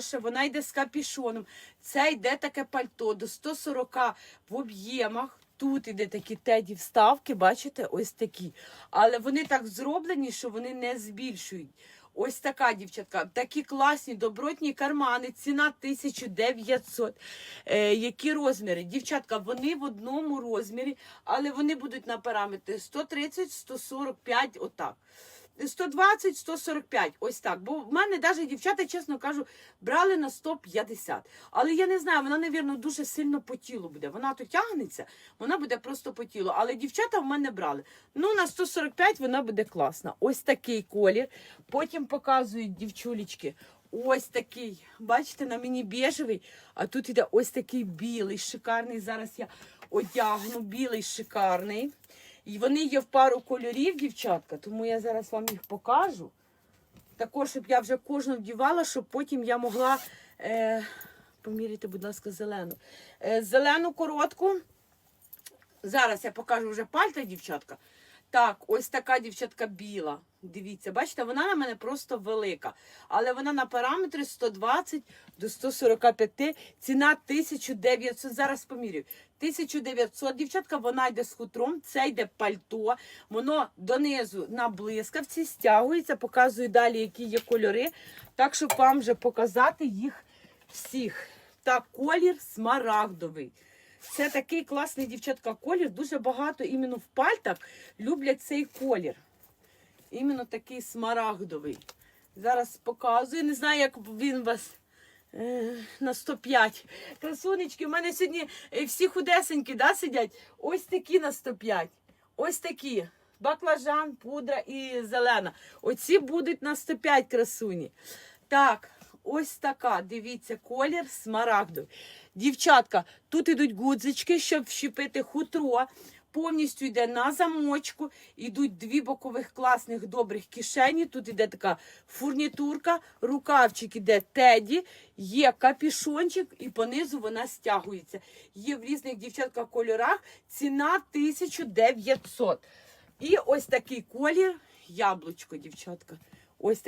Ще вона йде з капішоном. Це йде таке пальто до 140 в об'ємах. Тут іде такі теді вставки, бачите, ось такі. Але вони так зроблені, що вони не збільшують. Ось така дівчатка. Такі класні добротні кармани. Ціна 1900. Е, які розміри? Дівчатка, вони в одному розмірі, але вони будуть на параметри 130, 145, отак. 120, 145, ось так. Бо в мене навіть дівчата, чесно кажу, брали на 150. Але я не знаю, вона, навірно, дуже сильно по тілу буде. Вона то тягнеться, вона буде просто по тілу. Але дівчата в мене брали. Ну, на 145 вона буде класна. Ось такий колір. Потім показують дівчулечки. Ось такий, бачите, на мені біжевий, а тут іде ось такий білий, шикарний. Зараз я одягну білий шикарний. І вони є в пару кольорів, дівчатка, тому я зараз вам їх покажу. Також, щоб я вже кожну вдівала, щоб потім я могла е, поміряйте, будь ласка, зелену. Е, зелену коротку. Зараз я покажу вже пальта, дівчатка. Так, ось така дівчатка біла. Дивіться, бачите, вона на мене просто велика. Але вона на параметри 120 до 145. Ціна 1900. Зараз помірюю. 1900, дівчатка, вона йде з хутром, це йде пальто. Воно донизу на блискавці стягується, показую далі, які є кольори. Так, щоб вам вже показати їх всіх. Так, колір смарагдовий. Це такий класний дівчатка колір. Дуже багато іменно в пальтах люблять цей колір. Іменно такий смарагдовий. Зараз показую. Не знаю, як він вас е, на 105. Красунечки, у мене сьогодні е, всі худесенькі да, сидять. Ось такі на 105. Ось такі. Баклажан, пудра і зелена. Оці будуть на 105 красуні. Так, ось така. Дивіться, колір смарагдовий. Дівчатка, тут ідуть гудзички, щоб вщепити хутро. Повністю йде на замочку, йдуть дві бокових класних добрих кишені. Тут іде така фурнітурка, рукавчик іде теді, є капішончик і понизу вона стягується. Є в різних дівчатках кольорах. Ціна 1900. І ось такий колір, яблучко, дівчатка. Ось такий.